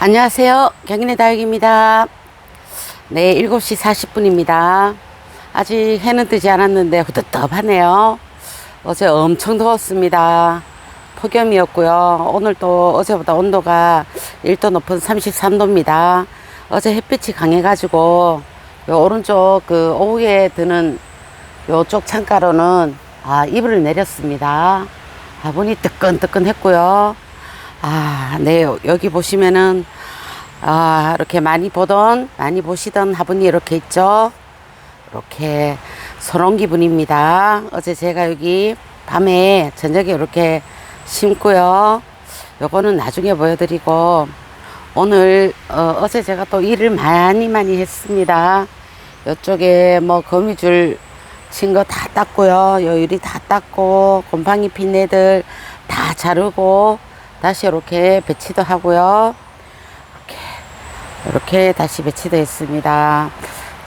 안녕하세요. 경인의 다육입니다. 네, 7시 40분입니다. 아직 해는 뜨지 않았는데 후덥덥하네요. 어제 엄청 더웠습니다. 폭염이었고요. 오늘 또 어제보다 온도가 1도 높은 33도입니다. 어제 햇빛이 강해가지고 요 오른쪽 그 오후에 드는 요쪽 창가로는 아, 이불을 내렸습니다. 화분이 뜨끈뜨끈했고요. 아, 네, 요- 여기 보시면은, 아, 이렇게 많이 보던, 많이 보시던 화분이 이렇게 있죠. 이렇게 소롱기 분입니다. 어제 제가 여기 밤에 저녁에 이렇게 심고요. 요거는 나중에 보여드리고, 오늘, 어, 어제 제가 또 일을 많이 많이 했습니다. 요쪽에 뭐 거미줄 친 거다 땄고요. 요 유리 다 땄고, 곰팡이 핀 애들 다 자르고, 다시 이렇게 배치도 하고요. 이렇게, 이렇게 다시 배치도 했습니다.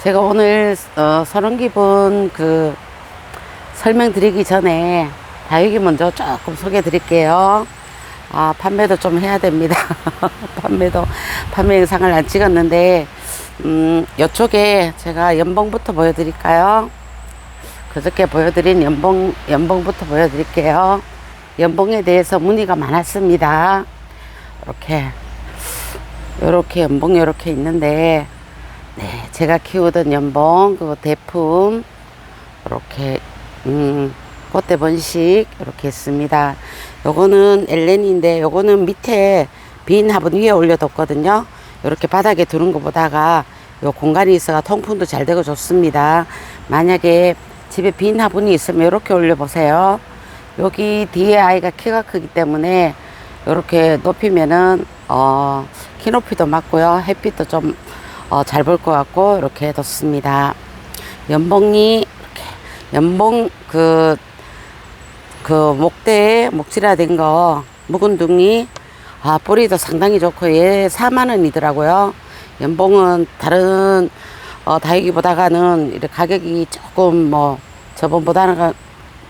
제가 오늘, 어, 서른 기분 그, 설명드리기 전에 다육이 먼저 조금 소개해 드릴게요. 아, 판매도 좀 해야 됩니다. 판매도, 판매 영상을 안 찍었는데, 음, 요쪽에 제가 연봉부터 보여드릴까요? 그저께 보여드린 연봉, 연봉부터 보여드릴게요. 연봉에 대해서 문의가 많았습니다. 이렇게, 요렇게 연봉 요렇게 있는데, 네, 제가 키우던 연봉, 그 대품, 이렇게, 음, 꽃대 번식, 이렇게 있습니다. 요거는 엘렌인데, 요거는 밑에 빈 화분 위에 올려뒀거든요. 이렇게 바닥에 두는 것보다가 요 공간이 있어가 통풍도 잘 되고 좋습니다. 만약에 집에 빈 화분이 있으면 이렇게 올려보세요. 여기 뒤에 아이가 키가 크기 때문에 이렇게 높이면은 어, 키 높이도 맞고요. 햇빛도 좀 어, 잘볼것 같고 이렇게 뒀습니다. 연봉이 이렇게 연봉 그, 그 목대에 목질화된 거 묵은 둥이 아 뿌리도 상당히 좋고 얘 4만 원이더라고요. 연봉은 다른 어, 다육이보다가는 이렇게 가격이 조금 뭐 저번보다는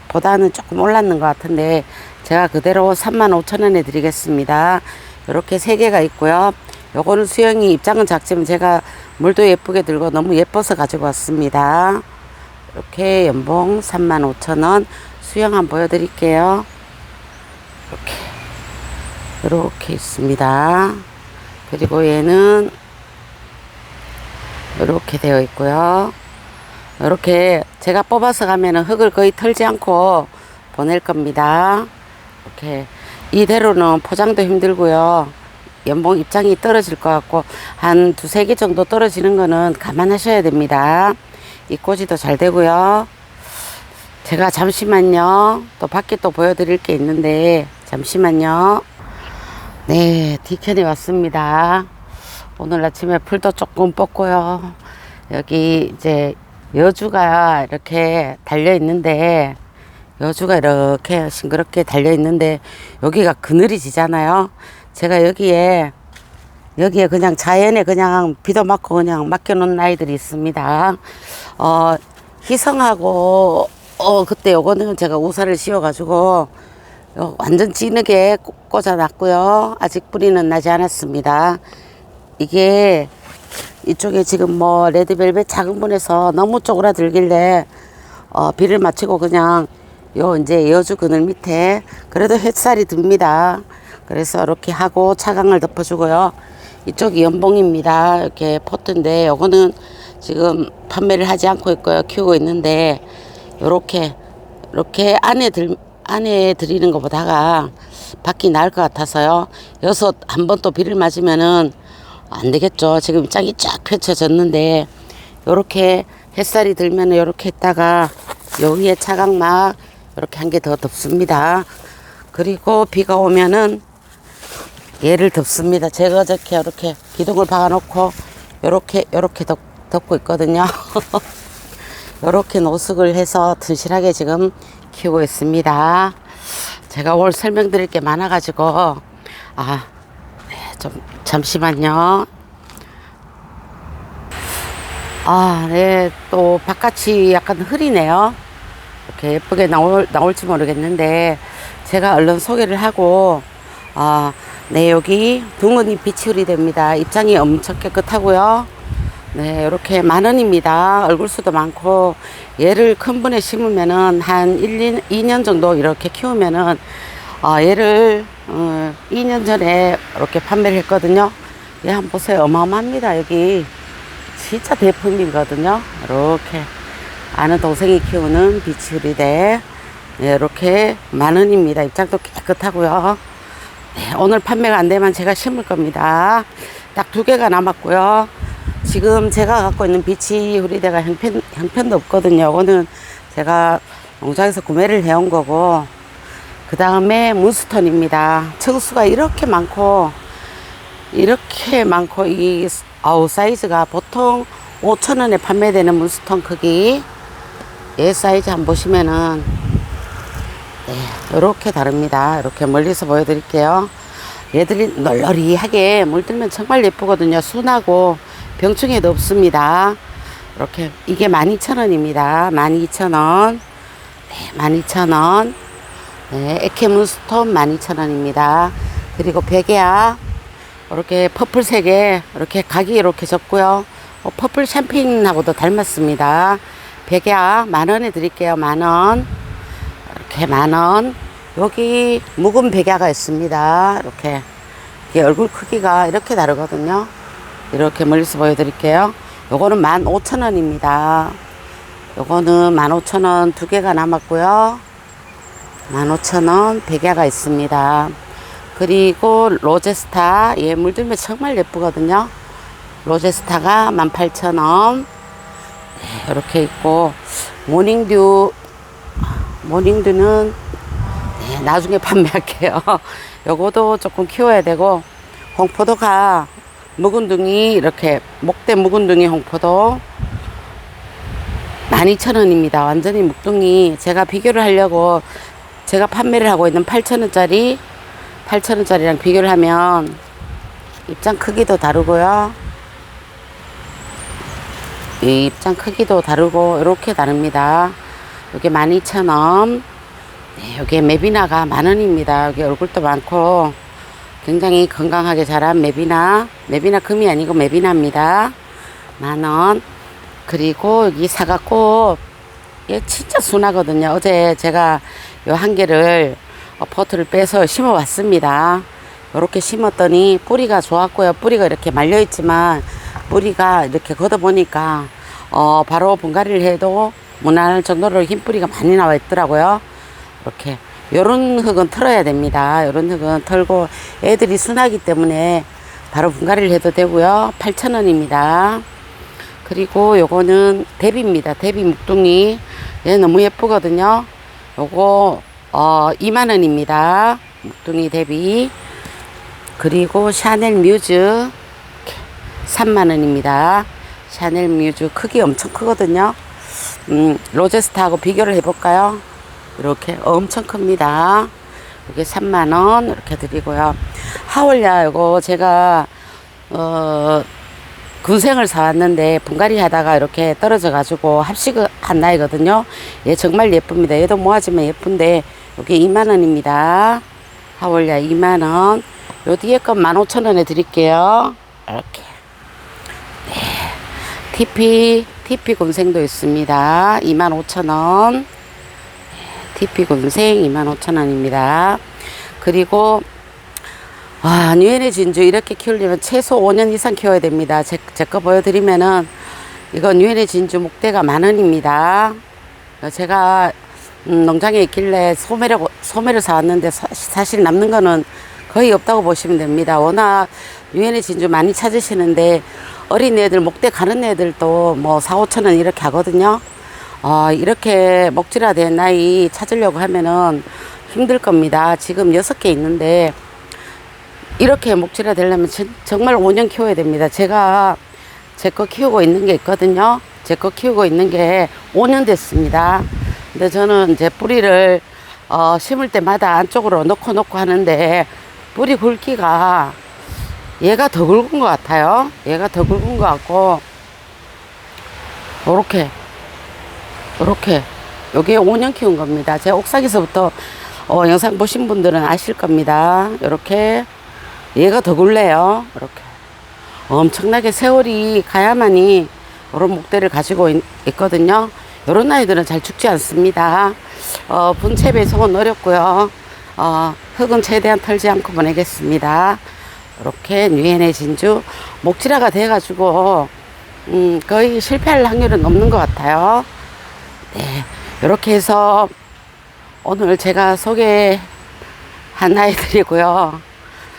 보다는 조금 올랐는 것 같은데 제가 그대로 3만 5천 원에 드리겠습니다. 이렇게 세 개가 있고요. 요거는 수영이 입장은 작지만 제가 물도 예쁘게 들고 너무 예뻐서 가지고 왔습니다. 이렇게 연봉 3만 5천 원 수영 한번 보여드릴게요. 이렇게 이렇게 있습니다. 그리고 얘는 이렇게 되어 있고요. 이렇게 제가 뽑아서 가면은 흙을 거의 털지 않고 보낼 겁니다. 이렇게 이대로는 포장도 힘들고요. 연봉 입장이 떨어질 것 같고 한 두세 개 정도 떨어지는 거는 감안하셔야 됩니다. 이 꼬지도 잘 되고요. 제가 잠시만요. 또 밖에 또 보여드릴 게 있는데 잠시만요. 네, 디켄이 왔습니다. 오늘 아침에 풀도 조금 뽑고요. 여기 이제 여주가 이렇게 달려 있는데 여주가 이렇게 싱그럽게 달려 있는데 여기가 그늘이 지잖아요. 제가 여기에 여기에 그냥 자연에 그냥 비도 맞고 그냥 맡겨놓은 아이들이 있습니다. 어, 희성하고 어 그때 요거는 제가 우사를 씌워가지고 요 완전 진하게 꽂- 꽂아놨고요. 아직 뿌리는 나지 않았습니다. 이게 이쪽에 지금 뭐 레드벨벳 작은 분에서 너무 쪼그라들길래 어, 비를 맞추고 그냥 요 이제 여주 그늘 밑에 그래도 햇살이 듭니다. 그래서 이렇게 하고 차강을 덮어주고요. 이쪽이 연봉입니다. 이렇게 포트인데 요거는 지금 판매를 하지 않고 있고요. 키우고 있는데 요렇게 이렇게 안에 들 안에 들이는 것보다가 밖이 나을 것 같아서요. 여기서 한번 또 비를 맞으면은 안 되겠죠. 지금 짝이 쫙 펼쳐졌는데 요렇게 햇살이 들면 요렇게 했다가 여기에 차광막 이렇게 한 개 더 덮습니다. 그리고 비가 오면은 얘를 덮습니다. 제가 어저께 이렇게 기둥을 박아놓고 요렇게 요렇게 덮, 덮고 있거든요. 요렇게 노숙을 해서 튼실하게 지금 키우고 있습니다. 제가 오늘 설명드릴 게 많아가지고 아, 네, 좀 잠시만요. 아, 네, 또 바깥이 약간 흐리네요. 이렇게 예쁘게 나올, 나올지 모르겠는데, 제가 얼른 소개를 하고, 아, 네, 여기 둥근이 비치울이 됩니다. 입장이 엄청 깨끗하고요. 네, 이렇게 만 원입니다. 얼굴 수도 많고, 얘를 큰 분에 심으면은 한 1, 2년 정도 이렇게 키우면은, 어, 얘를, 어, 2년 전에 이렇게 판매를 했거든요. 얘 한번 보세요. 어마어마합니다. 여기. 진짜 대품이거든요. 이렇게. 아는 동생이 키우는 비치우리대. 네, 이렇게 만 원입니다. 입장도 깨끗하고요. 네, 오늘 판매가 안 되면 제가 심을 겁니다. 딱 두 개가 남았고요. 지금 제가 갖고 있는 비치 후리대가 형편, 형편도 없거든요. 이거는 제가 농장에서 구매를 해온 거고, 그 다음에 문스톤입니다. 층수가 이렇게 많고, 이렇게 많고, 이, 아우, 사이즈가 보통 5천원에 판매되는 문스톤 크기, 얘 사이즈 한번 보시면은, 네, 이렇게 다릅니다. 이렇게 멀리서 보여드릴게요. 얘들이 널널이하게 물들면 정말 예쁘거든요. 순하고 병충해도 없습니다. 이렇게 이게 12,000원입니다. 12,000원. 네, 12,000원. 네, 에케문스톤 12,000원입니다. 그리고 베개야 이렇게 퍼플색에 이렇게 각이 이렇게 졌고요. 어, 퍼플 샴페인하고도 닮았습니다. 베개야 만 원에 드릴게요. 만 원. 이렇게 만 원. 여기 묵은 백야가 있습니다. 이렇게. 얼굴 크기가 이렇게 다르거든요. 이렇게 멀리서 보여드릴게요. 요거는 만 오천 원입니다. 요거는 만 오천 원두 개가 남았고요. 만 오천 원 백야가 있습니다. 그리고 로제스타. 얘 물들면 정말 예쁘거든요. 로제스타가 만 팔천 원. 네, 이렇게 있고, 모닝듀 모닝드는 네, 나중에 판매할게요. 요거도 조금 키워야 되고 홍포도가 묵은둥이 이렇게 목대 묵은둥이 홍포도 12,000원입니다. 완전히 묵둥이 제가 비교를 하려고 제가 판매를 하고 있는 8,000원짜리 8,000원짜리랑 비교를 하면 입장 크기도 다르고요. 이 입장 크기도 다르고 이렇게 다릅니다. 여기 12,000원. 네, 여기 메비나가 만원입니다. 여기 얼굴도 많고 굉장히 건강하게 자란 메비나. 메비나 금이 아니고 메비나입니다. 만원. 그리고 여기 사과꽃. 얘 진짜 순하거든요. 어제 제가 요 한 개를 어, 포트를 빼서 심어 왔습니다. 이렇게 심었더니 뿌리가 좋았고요. 뿌리가 이렇게 말려 있지만 뿌리가 이렇게 걷어 보니까 어 바로 분갈이를 해도 무난할 정도로 흰 뿌리가 많이 나와 있더라고요. 이렇게 요런 흙은 털어야 됩니다. 요런 흙은 털고 애들이 순하기 때문에 바로 분갈이를 해도 되고요. 8,000원입니다. 그리고 요거는 대비입니다. 대비 묵둥이. 얘 너무 예쁘거든요. 요거 어 2만 원입니다. 묵둥이 대비. 그리고 샤넬 뮤즈 3만 원입니다. 샤넬 뮤즈 크기 엄청 크거든요. 음, 로제스타하고 비교를 해볼까요? 이렇게 엄청 큽니다. 이게 3만 원 이렇게 드리고요. 하월야 이거 제가 어 군생을 사왔는데 분갈이 하다가 이렇게 떨어져 가지고 합식한 나이거든요. 얘 정말 예쁩니다. 얘도 모아지면 예쁜데 이게 2만 원입니다. 하월야 2만 원. 요 뒤에 건 15,000원에 드릴게요. 이렇게. 네. TP TP 곤생도 있습니다. 25,000원. TP 곤생 25,000원입니다. 그리고 와, 뉴엔의 진주 이렇게 키우려면 최소 5년 이상 키워야 됩니다. 제, 제 거 보여드리면은 이건 뉴엔의 진주 목대가 만 원입니다. 제가 음, 농장에 있길래 소매를, 소매를 사왔는데 사, 사실 남는 거는 거의 없다고 보시면 됩니다. 워낙 유엔의 진주 많이 찾으시는데 어린 애들 목대 가는 애들도 뭐 4, 5천 원 이렇게 하거든요. 어, 이렇게 목질화된 나이 찾으려고 하면은 힘들 겁니다. 지금 여섯 개 있는데 이렇게 목질화 되려면 진- 정말 5년 키워야 됩니다. 제가 제 거 키우고 있는 게 있거든요. 제 거 키우고 있는 게 5년 됐습니다. 근데 저는 제 뿌리를 어, 심을 때마다 안쪽으로 넣고 넣고 하는데 뿌리 굵기가 얘가 더 굵은 것 같아요. 얘가 더 굵은 것 같고 요렇게 요렇게 요게 5년 키운 겁니다. 제가 옥상에서부터 어, 영상 보신 분들은 아실 겁니다. 요렇게 얘가 더 굴래요. 이렇게. 엄청나게 세월이 가야만이 이런 목대를 가지고 있, 거든요 이런 아이들은 잘 죽지 않습니다. 어, 분체 배송은 어렵고요. 어, 흙은 최대한 털지 않고 보내겠습니다. 이렇게 뉴엔의 진주 목질화가 돼가지고 음, 거의 실패할 확률은 없는 것 같아요. 네, 이렇게 해서 오늘 제가 소개한 아이들이고요.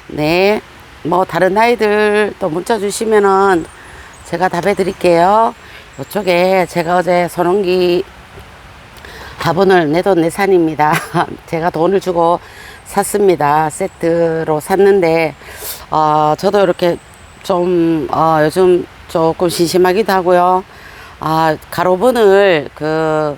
네, 뭐 다른 아이들 또 문자 주시면은 제가 답해 드릴게요. 이쪽에 제가 어제 손원기 화분을 내돈 내산입니다. 제가 돈을 주고 샀습니다. 세트로 샀는데, 어, 저도 이렇게 좀, 어, 요즘 조금 심심하기도 하고요. 아, 가로분을 그,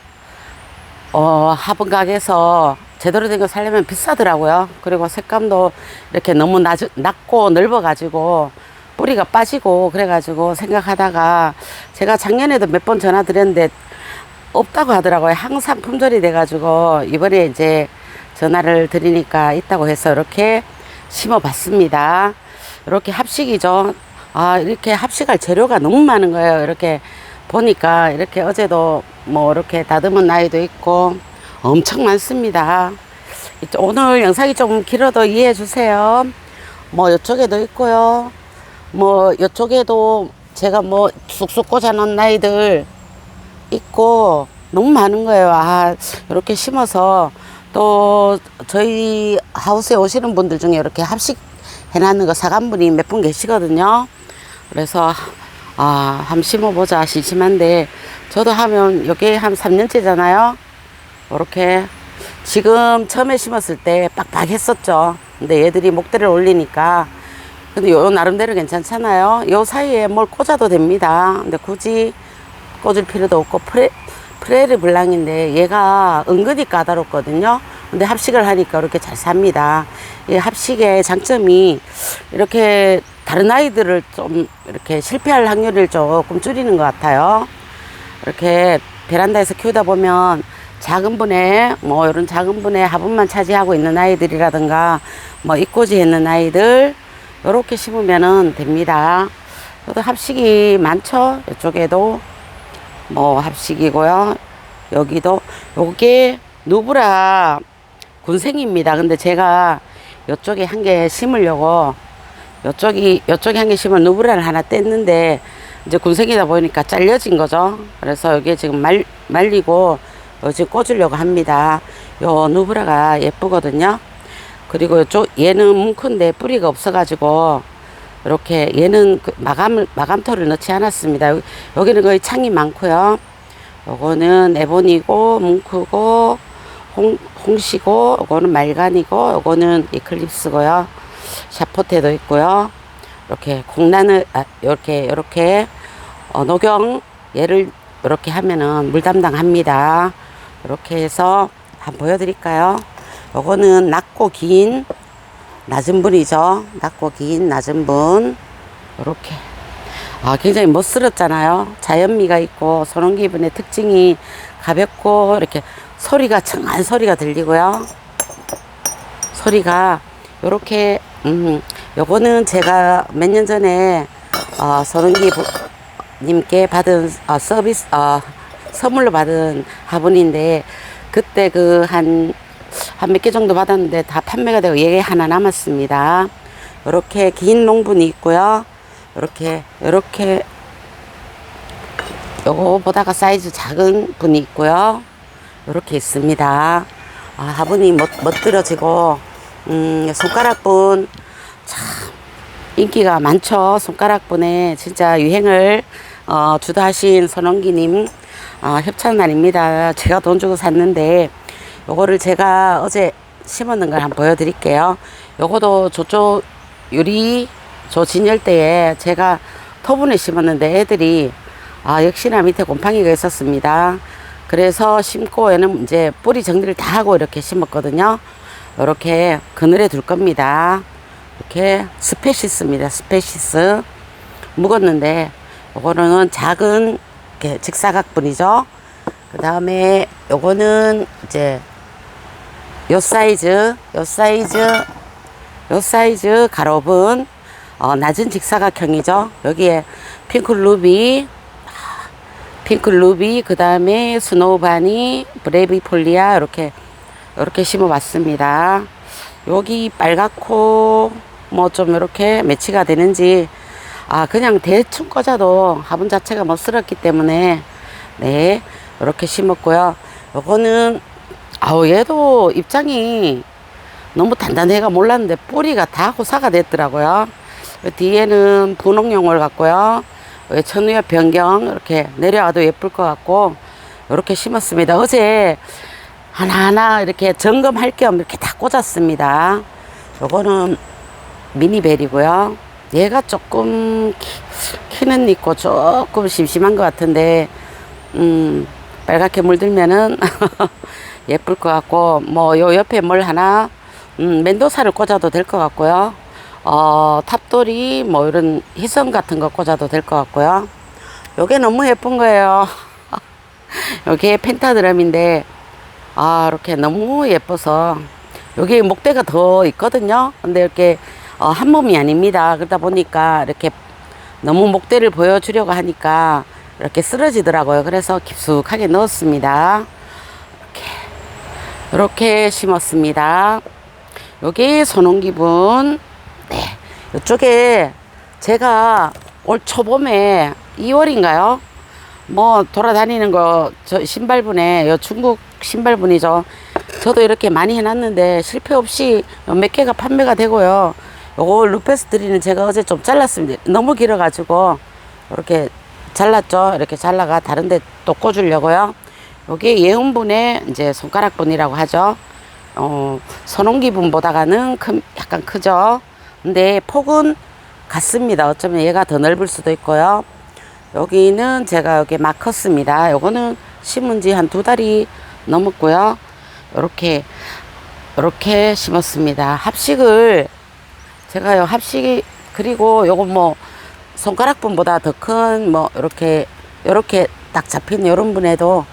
어, 화분 가게에서 제대로 된 거 살려면 비싸더라고요. 그리고 색감도 이렇게 너무 낮, 낮고 넓어가지고 뿌리가 빠지고 그래가지고 생각하다가 제가 작년에도 몇 번 전화 드렸는데 없다고 하더라고요. 항상 품절이 돼가지고 이번에 이제 전화를 드리니까 있다고 해서 이렇게 심어봤습니다. 이렇게 합식이죠. 아, 이렇게 합식할 재료가 너무 많은 거예요. 이렇게 보니까 이렇게 어제도 뭐 이렇게 다듬은 아이도 있고 엄청 많습니다. 오늘 영상이 좀 길어도 이해해 주세요. 뭐 이쪽에도 있고요. 뭐 이쪽에도 제가 뭐 쑥쑥 꽂아 놓은 아이들 있고 너무 많은 거예요. 아, 이렇게 심어서 또 저희 하우스에 오시는 분들 중에 이렇게 합식 해놨는 거 사간 분이 몇 분 계시거든요. 그래서 아, 한번 심어보자 심심한데 저도 하면 여기 한 3년째잖아요. 이렇게 지금 처음에 심었을 때 빡빡했었죠. 근데 얘들이 목대를 올리니까 근데 요 나름대로 괜찮잖아요. 요 사이에 뭘 꽂아도 됩니다. 근데 굳이 꽂을 필요도 없고 프레 프레르 블랑인데 얘가 은근히 까다롭거든요. 근데 합식을 하니까 이렇게 잘 삽니다. 이 합식의 장점이 이렇게 다른 아이들을 좀 이렇게 실패할 확률을 조금 줄이는 것 같아요. 이렇게 베란다에서 키우다 보면 작은 분에 뭐 이런 작은 분에 화분만 차지하고 있는 아이들이라든가 뭐 입꼬지 있는 아이들 이렇게 심으면은 됩니다. 저도 합식이 많죠. 이쪽에도 뭐 합식이고요. 여기도 요게 누브라 군생입니다. 근데 제가 요쪽에 한 개 심으려고 요쪽이 요쪽에 한 개 심은 누브라를 하나 뗐는데 이제 군생이다 보니까 잘려진 거죠. 그래서 여기에 지금 말 말리고 어지 꽂으려고 합니다. 요 누브라가 예쁘거든요. 그리고 요쪽 얘는 뭉큰데 뿌리가 없어가지고 이렇게 얘는 그 마감을 마감토를 넣지 않았습니다. 여기- 여기는 거의 창이 많고요. 요거는 에보니고 뭉크고 홍, 홍시고 요거는 말간이고 요거는 이클립스고요. 샤포테도 있고요. 이렇게 공란을 아, 이렇게 이렇게 어, 녹용 얘를 이렇게 하면은 물 담당합니다. 이렇게 해서 한번 보여드릴까요? 요거는 낮고 긴 낮은 분이죠. 낮고 긴 낮은 분. 이렇게. 아, 굉장히 멋스럽잖아요. 자연미가 있고, 소농기 분의 특징이 가볍고, 이렇게 소리가 청한 소리가 들리고요. 소리가, 요렇게, 음, 요거는 제가 몇 년 전에, 어, 부- 님께 받은, 어, 서비스, 어, 선물로 받은 화분인데, 그때 그 한, 한 몇 개 정도 받았는데 다 판매가 되고 얘 하나 남았습니다. 이렇게 긴 농분이 있고요. 이렇게 이렇게 요거보다가 사이즈 작은 분이 있고요. 이렇게 있습니다. 아, 화분이 멋, 멋들어지고 음, 손가락분 참 인기가 많죠. 손가락분에 진짜 유행을 어, 주도하신 선원기님 어, 협찬날입니다. 제가 돈 주고 샀는데 요거를 제가 어제 심었는 걸 한번 보여드릴게요. 요거도 저쪽 유리 저 진열대에 제가 토분에 심었는데 애들이 아 역시나 밑에 곰팡이가 있었습니다. 그래서 심고 얘는 이제 뿌리 정리를 다 하고 이렇게 심었거든요. 이렇게 그늘에 둘 겁니다. 이렇게 스페시스입니다. 스페시스 묵었는데 요거는 작은 이렇게 직사각분이죠. 그 다음에 요거는 이제 요 사이즈, 요 사이즈, 요 사이즈 가로분 어, 낮은 직사각형이죠. 여기에 핑크 루비, 핑크 루비, 그 다음에 스노우 바니, 브레이비 폴리아 이렇게 이렇게 심어봤습니다. 여기 빨갛고 뭐 좀 이렇게 매치가 되는지 아 그냥 대충 꽂아도 화분 자체가 멋스럽기 때문에 네 이렇게 심었고요. 요거는 아우 얘도 입장이 너무 단단해가 몰랐는데 뿌리가 다 호사가 됐더라고요. 요 뒤에는 분홍용을 갖고요. 여기 천우엽 변경 이렇게 내려와도 예쁠 것 같고 이렇게 심었습니다. 어제 하나하나 이렇게 점검할 겸 이렇게 다 꽂았습니다. 요거는 미니벨이고요. 얘가 조금 키, 는 있고 조금 심심한 것 같은데 음 빨갛게 물들면은 예쁠 것 같고 뭐 요 옆에 뭘 하나 음 멘도사를 꽂아도 될 것 같고요. 어 탑돌이 뭐 이런 희성 같은 거 꽂아도 될 것 같고요. 요게 너무 예쁜 거예요. 요게 펜타드럼인데 아 이렇게 너무 예뻐서 여기 목대가 더 있거든요. 근데 이렇게 어, 한 몸이 아닙니다. 그러다 보니까 이렇게 너무 목대를 보여주려고 하니까 이렇게 쓰러지더라고요. 그래서 깊숙하게 넣었습니다. 이렇게, 이렇게 심었습니다. 여기 손홍기분. 네. 이쪽에 제가 올 초봄에 2월인가요? 뭐 돌아다니는 거 저 신발분에 요 중국 신발분이죠. 저도 이렇게 많이 해놨는데 실패 없이 몇 개가 판매가 되고요. 요거 루페스트리는 제가 어제 좀 잘랐습니다. 너무 길어가지고 이렇게 잘랐죠. 이렇게 잘라가 다른데 또 꽂으려고요. 요게 예은분의 이제 손가락분이라고 하죠. 어, 선홍기분보다가는 큰, 약간 크죠. 근데 폭은 같습니다. 어쩌면 얘가 더 넓을 수도 있고요. 여기는 제가 여기 막 컸습니다. 요거는 심은 지 한 두 달이 넘었고요. 요렇게, 요렇게 심었습니다. 합식을 제가 요 합식이, 그리고 요거 뭐 손가락분보다 더 큰뭐 요렇게, 요렇게 딱 잡힌 요런 분에도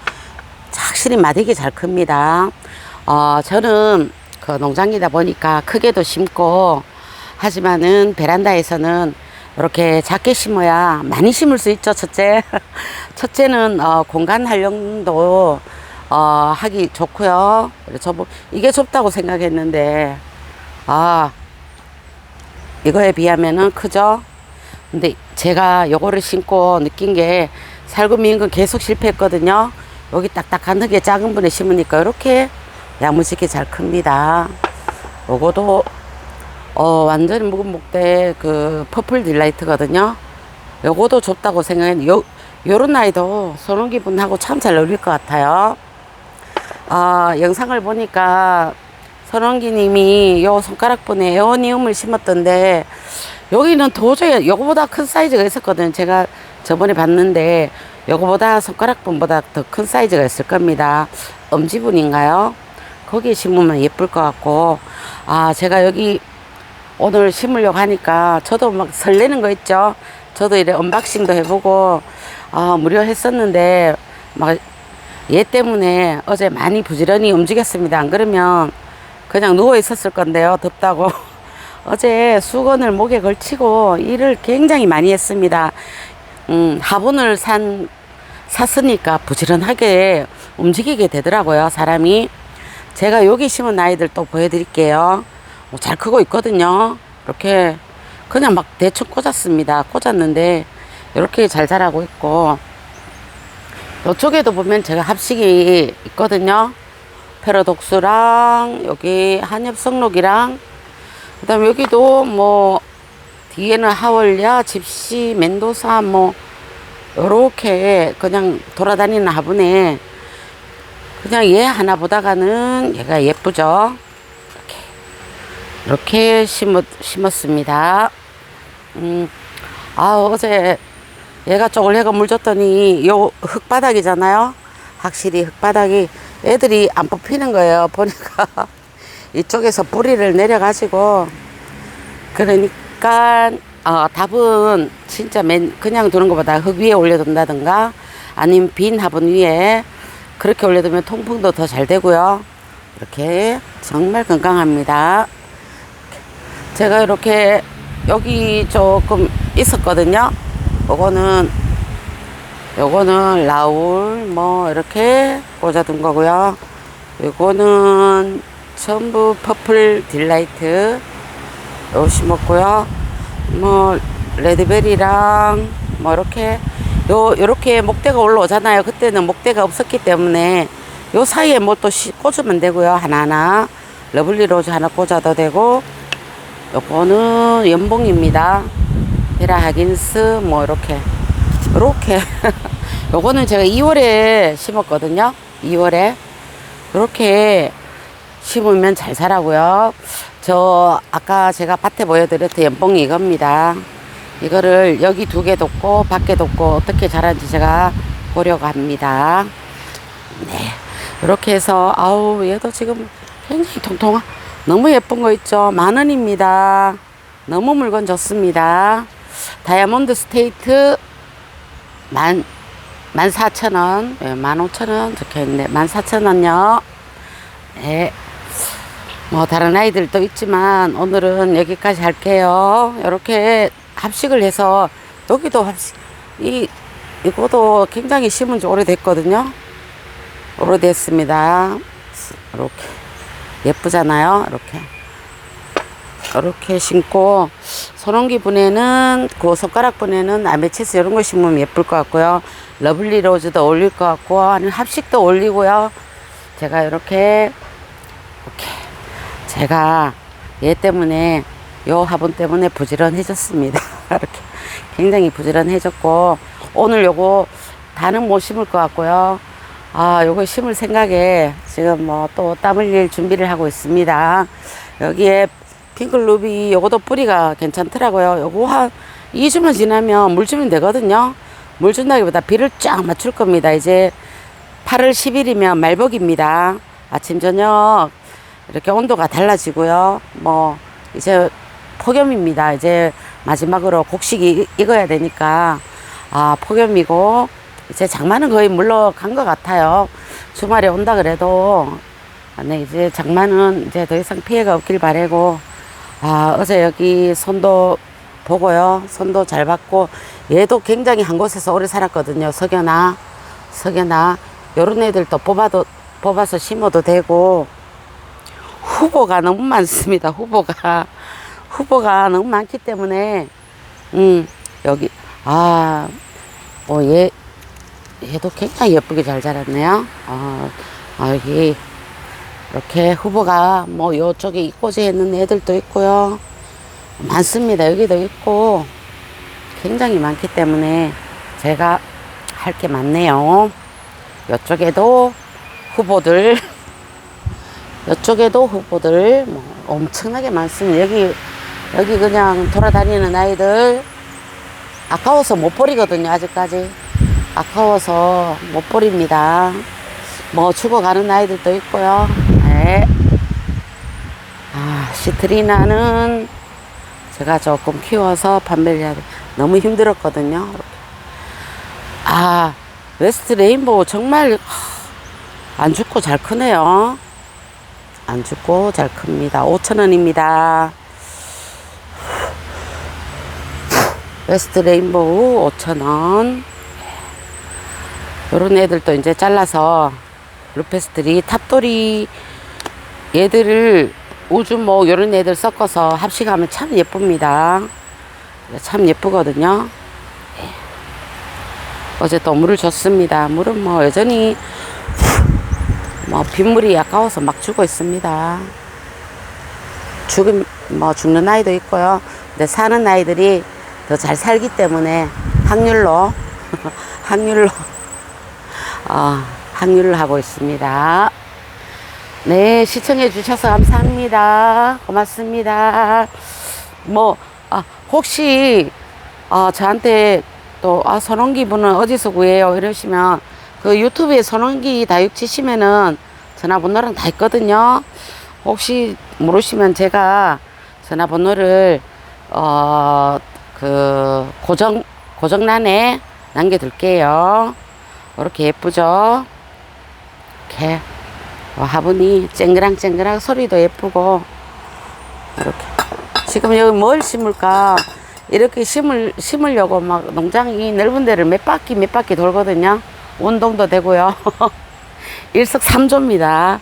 확실히 마디기 잘 큽니다. 어, 저는 그 농장이다 보니까 크게도 심고 하지만은 베란다에서는 이렇게 작게 심어야 많이 심을 수 있죠. 첫째, 첫째는 어, 공간 활용도 어, 하기 좋고요. 저 이게 좁다고 생각했는데 아 이거에 비하면은 크죠. 근데 제가 요거를 심고 느낀 게 살구 미은 건 계속 실패했거든요. 여기 딱딱한 흙에 작은 분에 심으니까 이렇게 야무지게 잘 큽니다. 요거도 어, 완전히 묵은 목대 그 퍼플 딜라이트거든요. 요거도 좁다고 생각했는데 요, 요런 나이도 손흥기 분하고 참 잘 어울릴 것 같아요. 아, 영상을 보니까 선원기 님이 요 손가락분에 에어니움을 심었던데 여기는 도저히 요거보다 큰 사이즈가 있었거든요. 제가 저번에 봤는데 요거보다 손가락분보다 더 큰 사이즈가 있을 겁니다. 엄지분인가요? 거기에 심으면 예쁠 것 같고 아 제가 여기 오늘 심으려고 하니까 저도 막 설레는 거 있죠. 저도 이래 언박싱도 해보고 아 무료 했었는데 막 얘 때문에 어제 많이 부지런히 움직였습니다. 안 그러면 그냥 누워 있었을 건데요. 덥다고. 어제 수건을 목에 걸치고 일을 굉장히 많이 했습니다. 음, 화분을 산, 샀으니까 부지런하게 움직이게 되더라고요. 사람이. 제가 여기 심은 아이들 또 보여드릴게요. 어, 잘 크고 있거든요. 이렇게 그냥 막 대충 꽂았습니다. 꽂았는데 이렇게 잘 자라고 있고 이쪽에도 보면 제가 합식이 있거든요. 페로독스랑 여기 한엽성록이랑 그 다음 에 여기도 뭐 뒤에는 하월야, 집시, 멘도사 뭐 요렇게 그냥 돌아다니는 화분에 그냥 얘 하나 보다가는 얘가 예쁘죠. 이렇게 이렇게 심었, 심었습니다. 음, 아 어제 얘가 해가 물 줬더니 요 흙바닥이잖아요. 확실히 흙바닥이 애들이 안 뽑히는 거예요. 보니까 이쪽에서 뿌리를 내려가지고 그러니까 어, 답은 진짜 맨 그냥 두는 것보다 흙 위에 올려둔다든가 아니면 빈 화분 위에 그렇게 올려두면 통풍도 더 잘 되고요. 이렇게 정말 건강합니다. 제가 이렇게 여기 조금 있었거든요. 요거는 요거는 라울 뭐 이렇게 꽂아둔 거고요. 요거는 전부 퍼플 딜라이트 요 심었고요. 뭐 레드베리랑 뭐 이렇게 요 요렇게 목대가 올라오잖아요. 그때는 목대가 없었기 때문에 요 사이에 뭐 또 꽂으면 되고요. 하나하나 러블리 로즈 하나 꽂아도 되고 요거는 연봉입니다. 베라 하긴스 뭐 이렇게 이렇게 요거는 제가 2월에 심었거든요. 2월에 이렇게 심으면 잘 자라고요. 저 아까 제가 밭에 보여드렸던 연봉이 이겁니다. 이거를 여기 두개 뒀고 밖에 뒀고 어떻게 자라는지 제가 보려고 합니다. 네. 이렇게 해서 아우 얘도 지금 굉장히 통통한 너무 예쁜 거 있죠. 만 원입니다. 너무 물건 좋습니다. 다이아몬드 스테이트 만, 만 사천 원, 예, 만 오천 원 적혀 있네. 만 사천 원요. 네. 뭐 다른 아이들도 있지만 오늘은 여기까지 할게요. 이렇게 합식을 해서 여기도 합식 이 이것도 굉장히 심은 지 오래됐거든요. 오래됐습니다. 이렇게 예쁘잖아요. 이렇게 이렇게 심고 소롱기 분에는 그 손가락 분에는 아메치스 이런 거 심으면 예쁠 것 같고요. 러블리 로즈도 어울릴 것 같고 아니면 합식도 어울리고요. 제가 이렇게 이렇게 제가 얘 때문에 요 화분 때문에 부지런해졌습니다. 이렇게 굉장히 부지런해졌고 오늘 요거 다는 못 심을 것 같고요. 아 요거 심을 생각에 지금 뭐 또 땀 흘릴 준비를 하고 있습니다. 여기에 핑클루비 요것도 뿌리가 괜찮더라고요. 요거 한 2주만 지나면 물 주면 되거든요. 물 준다기보다 비를 쫙 맞출 겁니다. 이제 8월 10일이면 말복입니다. 아침 저녁 이렇게 온도가 달라지고요. 뭐 이제 폭염입니다. 이제 마지막으로 곡식이 익어야 되니까 아 폭염이고 이제 장마는 거의 물러간 것 같아요. 주말에 온다 그래도 네 이제 장마는 이제 더 이상 피해가 없길 바라고 아 어제 여기 손도 보고요. 손도 잘 받고 얘도 굉장히 한 곳에서 오래 살았거든요. 석연아 석연아 요런 애들도 뽑아도 뽑아서 심어도 되고 후보가 너무 많습니다. 후보가 후보가 너무 많기 때문에 음 여기 아뭐얘 얘도 굉장히 예쁘게 잘 자랐네요. 아, 아 여기 이렇게 후보가 뭐 요쪽에 이꼬지 있는 애들도 있고요. 많습니다. 여기도 있고 굉장히 많기 때문에 제가 할 게 많네요. 이쪽에도 후보들 이쪽에도 후보들 뭐 엄청나게 많습니다. 여기 여기 그냥 돌아다니는 아이들 아까워서 못 버리거든요. 아직까지 아까워서 못 버립니다. 뭐 죽어가는 아이들도 있고요. 네. 아 시트리나는 제가 조금 키워서 판매를. 너무 힘들었거든요. 아 웨스트 레인보우 정말 하, 안 죽고 잘 크네요. 안 죽고 잘 큽니다. 5,000원입니다. 웨스트 레인보우 5,000원. 요런 애들도 이제 잘라서 루페스트리 탑돌이 얘들을 우주목 요런 애들 섞어서 합식하면 참 예쁩니다. 참 예쁘거든요. 예. 어제 또 물을 줬습니다. 물은 뭐 여전히 뭐 빗물이 아까워서 막 주고 있습니다. 죽음 뭐 죽는 아이도 있고요. 근데 사는 아이들이 더 잘 살기 때문에 확률로 확률로 어, 확률로 하고 있습니다. 네 시청해 주셔서 감사합니다. 고맙습니다. 뭐 아, 혹시 어, 저한테 또 아, 선원기 분은 어디서 구해요 이러시면 그 유튜브에 선원기 다육 치시면은 전화번호랑 다 있거든요. 혹시 모르시면 제가 전화번호를 어 그 고정 고정란에 남겨둘게요. 이렇게 예쁘죠? 이렇게 어, 화분이 쨍그랑쨍그랑 소리도 예쁘고 이렇게 지금 여기 뭘 심을까? 이렇게 심을, 심으려고 막 농장이 넓은 데를 몇 바퀴 몇 바퀴 돌거든요. 운동도 되고요. 일석삼조입니다.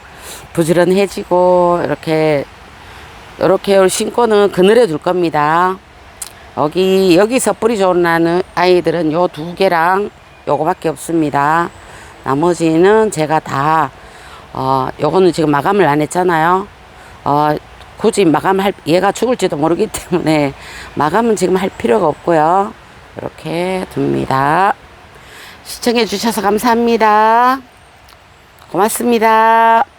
부지런해지고, 이렇게, 이렇게 심고는 그늘에 둘 겁니다. 여기, 여기서 뿌리 좋은 나는 아이들은 요 두 개랑 요거밖에 없습니다. 나머지는 제가 다, 어, 요거는 지금 마감을 안 했잖아요. 어, 굳이 마감할, 얘가 죽을지도 모르기 때문에 마감은 지금 할 필요가 없고요. 이렇게 둡니다. 시청해 주셔서 감사합니다. 고맙습니다.